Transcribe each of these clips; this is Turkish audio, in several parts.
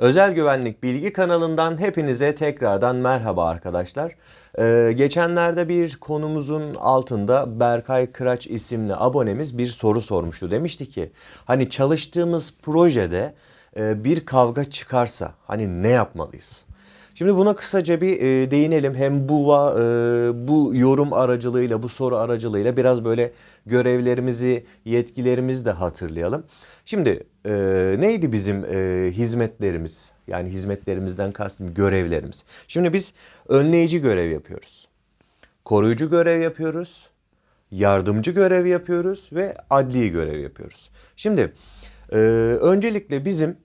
Özel Güvenlik Bilgi kanalından hepinize tekrardan merhaba arkadaşlar. Ee, geçenlerde bir konumuzun altında Berkay Kıraç isimli abonemiz bir soru sormuştu. Demişti ki hani çalıştığımız projede e, bir kavga çıkarsa hani ne yapmalıyız? Şimdi buna kısaca bir e, değinelim. Hem bu e, bu yorum aracılığıyla, bu soru aracılığıyla biraz böyle görevlerimizi, yetkilerimizi de hatırlayalım. Şimdi e, neydi bizim e, hizmetlerimiz? Yani hizmetlerimizden kastım görevlerimiz. Şimdi biz önleyici görev yapıyoruz. Koruyucu görev yapıyoruz. Yardımcı görev yapıyoruz ve adli görev yapıyoruz. Şimdi e, öncelikle bizim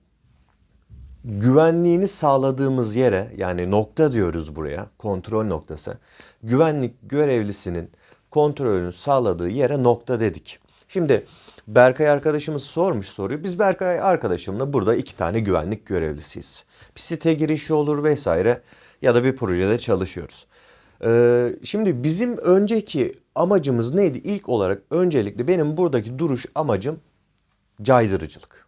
güvenliğini sağladığımız yere yani nokta diyoruz buraya kontrol noktası. Güvenlik görevlisinin kontrolünü sağladığı yere nokta dedik. Şimdi Berkay arkadaşımız sormuş soruyu. Biz Berkay arkadaşımla burada iki tane güvenlik görevlisiyiz. Bir site girişi olur vesaire ya da bir projede çalışıyoruz. Ee, şimdi bizim önceki amacımız neydi? İlk olarak öncelikle benim buradaki duruş amacım caydırıcılık.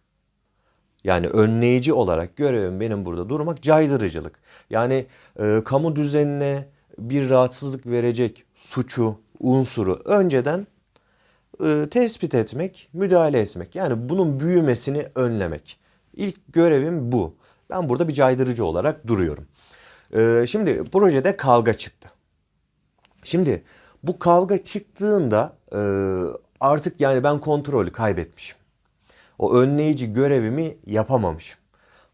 Yani önleyici olarak görevim benim burada durmak caydırıcılık. Yani e, kamu düzenine bir rahatsızlık verecek suçu, unsuru önceden e, tespit etmek, müdahale etmek. Yani bunun büyümesini önlemek. İlk görevim bu. Ben burada bir caydırıcı olarak duruyorum. E, şimdi projede kavga çıktı. Şimdi bu kavga çıktığında e, artık yani ben kontrolü kaybetmişim. O önleyici görevimi yapamamışım.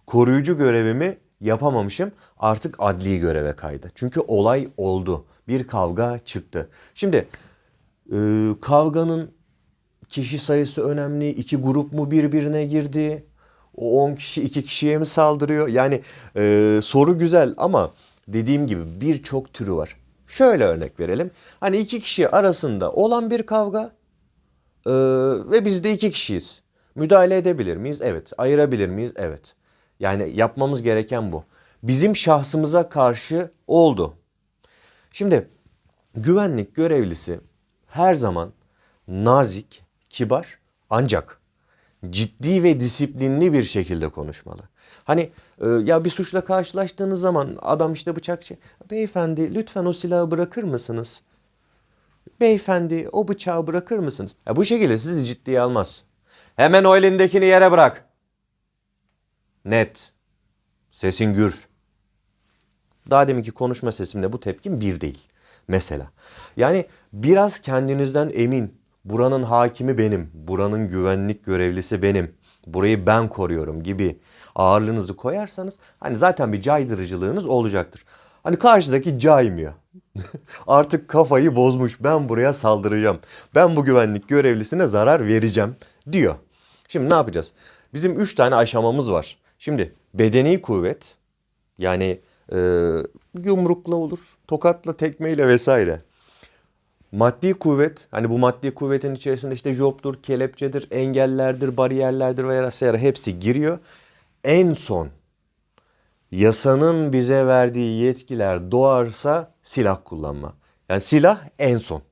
Koruyucu görevimi yapamamışım. Artık adli göreve kaydı. Çünkü olay oldu. Bir kavga çıktı. Şimdi e, kavganın kişi sayısı önemli. İki grup mu birbirine girdi? O 10 kişi iki kişiye mi saldırıyor? Yani e, soru güzel ama dediğim gibi birçok türü var. Şöyle örnek verelim. Hani iki kişi arasında olan bir kavga ee, ve biz de iki kişiyiz. Müdahale edebilir miyiz? Evet. Ayırabilir miyiz? Evet. Yani yapmamız gereken bu. Bizim şahsımıza karşı oldu. Şimdi güvenlik görevlisi her zaman nazik, kibar ancak ciddi ve disiplinli bir şekilde konuşmalı. Hani e, ya bir suçla karşılaştığınız zaman adam işte bıçakçı. Beyefendi lütfen o silahı bırakır mısınız? Beyefendi o bıçağı bırakır mısınız? Ya bu şekilde sizi ciddiye almaz. Hemen o elindekini yere bırak. Net. Sesin gür. Daha deminki konuşma sesimle bu tepkim bir değil. Mesela. Yani biraz kendinizden emin. Buranın hakimi benim. Buranın güvenlik görevlisi benim. Burayı ben koruyorum gibi ağırlığınızı koyarsanız hani zaten bir caydırıcılığınız olacaktır. Hani karşıdaki caymıyor. Artık kafayı bozmuş. Ben buraya saldıracağım. Ben bu güvenlik görevlisine zarar vereceğim diyor. Şimdi ne yapacağız? Bizim üç tane aşamamız var. Şimdi bedeni kuvvet yani e, yumrukla olur, tokatla, tekmeyle vesaire. Maddi kuvvet, hani bu maddi kuvvetin içerisinde işte joptur, kelepçedir, engellerdir, bariyerlerdir vesaire hepsi giriyor. En son yasanın bize verdiği yetkiler doğarsa silah kullanma. Yani silah en son.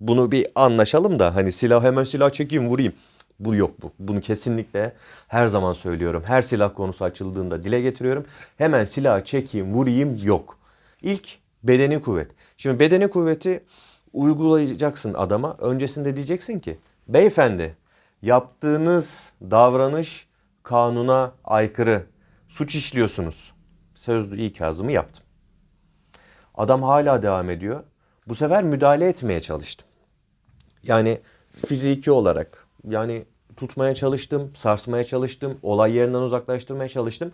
Bunu bir anlaşalım da hani silah hemen silah çekeyim vurayım. Bu yok bu. Bunu kesinlikle her zaman söylüyorum. Her silah konusu açıldığında dile getiriyorum. Hemen silah çekeyim vurayım yok. İlk bedeni kuvvet. Şimdi bedeni kuvveti uygulayacaksın adama. Öncesinde diyeceksin ki beyefendi yaptığınız davranış kanuna aykırı. Suç işliyorsunuz. Sözlü ikazımı yaptım. Adam hala devam ediyor. Bu sefer müdahale etmeye çalıştım. Yani fiziki olarak yani tutmaya çalıştım, sarsmaya çalıştım, olay yerinden uzaklaştırmaya çalıştım.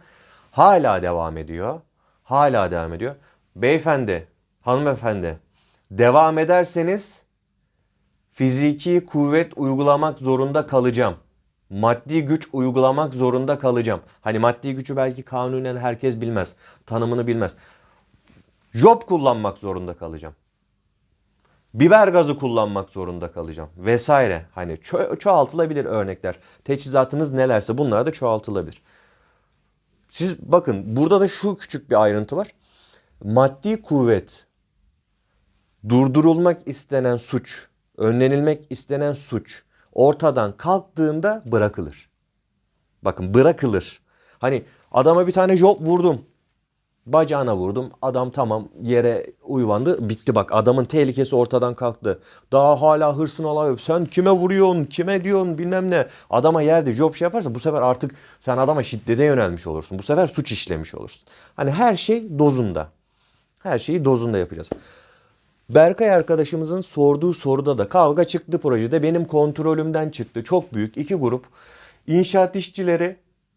Hala devam ediyor. Hala devam ediyor. Beyefendi, hanımefendi devam ederseniz fiziki kuvvet uygulamak zorunda kalacağım. Maddi güç uygulamak zorunda kalacağım. Hani maddi gücü belki kanunen herkes bilmez. Tanımını bilmez. Job kullanmak zorunda kalacağım. Biber gazı kullanmak zorunda kalacağım vesaire. Hani ço- çoğaltılabilir örnekler. Teçhizatınız nelerse bunlar da çoğaltılabilir. Siz bakın burada da şu küçük bir ayrıntı var. Maddi kuvvet durdurulmak istenen suç, önlenilmek istenen suç ortadan kalktığında bırakılır. Bakın bırakılır. Hani Adama bir tane job vurdum. Bacağına vurdum. Adam tamam yere uyvandı. Bitti bak adamın tehlikesi ortadan kalktı. Daha hala hırsını alıyor. Sen kime vuruyorsun? Kime diyorsun? Bilmem ne. Adama yerde job şey yaparsa bu sefer artık sen adama şiddete yönelmiş olursun. Bu sefer suç işlemiş olursun. Hani her şey dozunda. Her şeyi dozunda yapacağız. Berkay arkadaşımızın sorduğu soruda da kavga çıktı projede. Benim kontrolümden çıktı. Çok büyük iki grup. İnşaat işçileri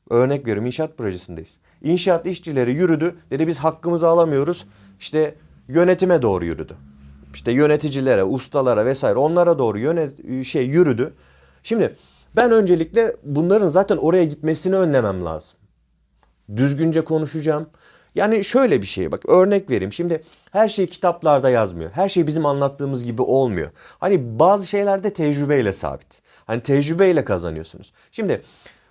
örnek veriyorum inşaat projesindeyiz. İnşaat işçileri yürüdü. Dedi biz hakkımızı alamıyoruz. İşte yönetime doğru yürüdü. İşte yöneticilere, ustalara vesaire onlara doğru yönet şey yürüdü. Şimdi ben öncelikle bunların zaten oraya gitmesini önlemem lazım düzgünce konuşacağım. Yani şöyle bir şey bak örnek vereyim. Şimdi her şey kitaplarda yazmıyor. Her şey bizim anlattığımız gibi olmuyor. Hani bazı şeylerde tecrübeyle sabit. Hani tecrübeyle kazanıyorsunuz. Şimdi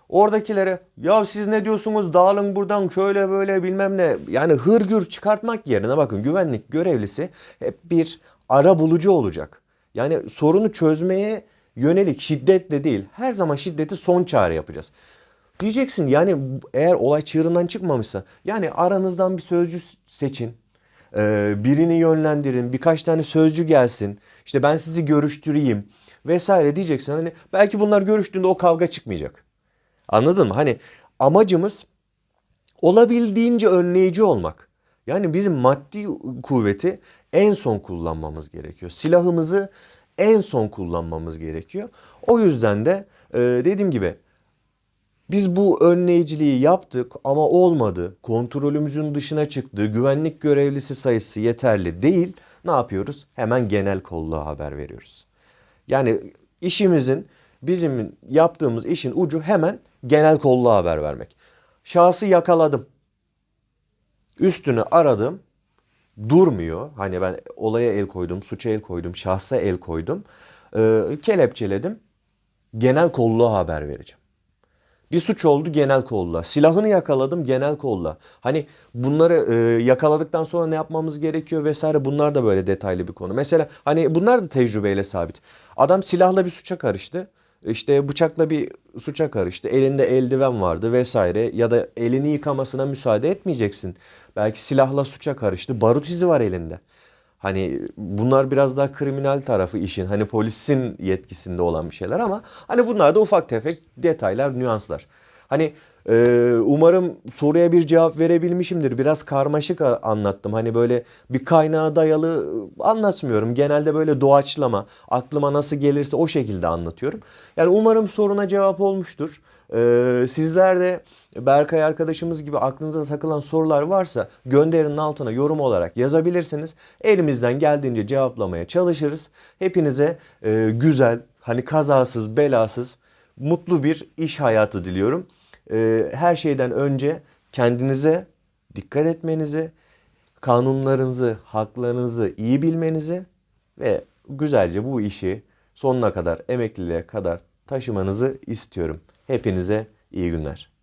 oradakilere ya siz ne diyorsunuz dağılın buradan şöyle böyle bilmem ne. Yani hırgür çıkartmak yerine bakın güvenlik görevlisi hep bir ara bulucu olacak. Yani sorunu çözmeye yönelik şiddetle değil her zaman şiddeti son çare yapacağız. Diyeceksin yani eğer olay çığırından çıkmamışsa yani aranızdan bir sözcü seçin. Ee, birini yönlendirin. Birkaç tane sözcü gelsin. İşte ben sizi görüştüreyim vesaire diyeceksin. Hani belki bunlar görüştüğünde o kavga çıkmayacak. Anladın mı? Hani amacımız olabildiğince önleyici olmak. Yani bizim maddi kuvveti en son kullanmamız gerekiyor. Silahımızı en son kullanmamız gerekiyor. O yüzden de e, dediğim gibi biz bu önleyiciliği yaptık ama olmadı. Kontrolümüzün dışına çıktı. Güvenlik görevlisi sayısı yeterli değil. Ne yapıyoruz? Hemen genel kolluğa haber veriyoruz. Yani işimizin bizim yaptığımız işin ucu hemen genel kolluğa haber vermek. Şahsı yakaladım. Üstünü aradım. Durmuyor. Hani ben olaya el koydum, suça el koydum, şahsa el koydum. Ee, kelepçeledim. Genel kolluğa haber vereceğim. Bir suç oldu genel kolla. Silahını yakaladım genel kolla. Hani bunları e, yakaladıktan sonra ne yapmamız gerekiyor vesaire bunlar da böyle detaylı bir konu. Mesela hani bunlar da tecrübeyle sabit. Adam silahla bir suça karıştı. İşte bıçakla bir suça karıştı. Elinde eldiven vardı vesaire ya da elini yıkamasına müsaade etmeyeceksin. Belki silahla suça karıştı. Barut izi var elinde. Hani bunlar biraz daha kriminal tarafı işin. Hani polisin yetkisinde olan bir şeyler ama hani bunlar da ufak tefek detaylar, nüanslar. Hani e, umarım soruya bir cevap verebilmişimdir. Biraz karmaşık anlattım. Hani böyle bir kaynağa dayalı anlatmıyorum. Genelde böyle doğaçlama, aklıma nasıl gelirse o şekilde anlatıyorum. Yani umarım soruna cevap olmuştur. Ee, sizler de Berkay arkadaşımız gibi aklınıza takılan sorular varsa gönderinin altına yorum olarak yazabilirsiniz. Elimizden geldiğince cevaplamaya çalışırız. Hepinize e, güzel, hani kazasız, belasız, mutlu bir iş hayatı diliyorum. Ee, her şeyden önce kendinize dikkat etmenizi, kanunlarınızı, haklarınızı iyi bilmenizi ve güzelce bu işi sonuna kadar, emekliliğe kadar taşımanızı istiyorum. Hepinize iyi günler.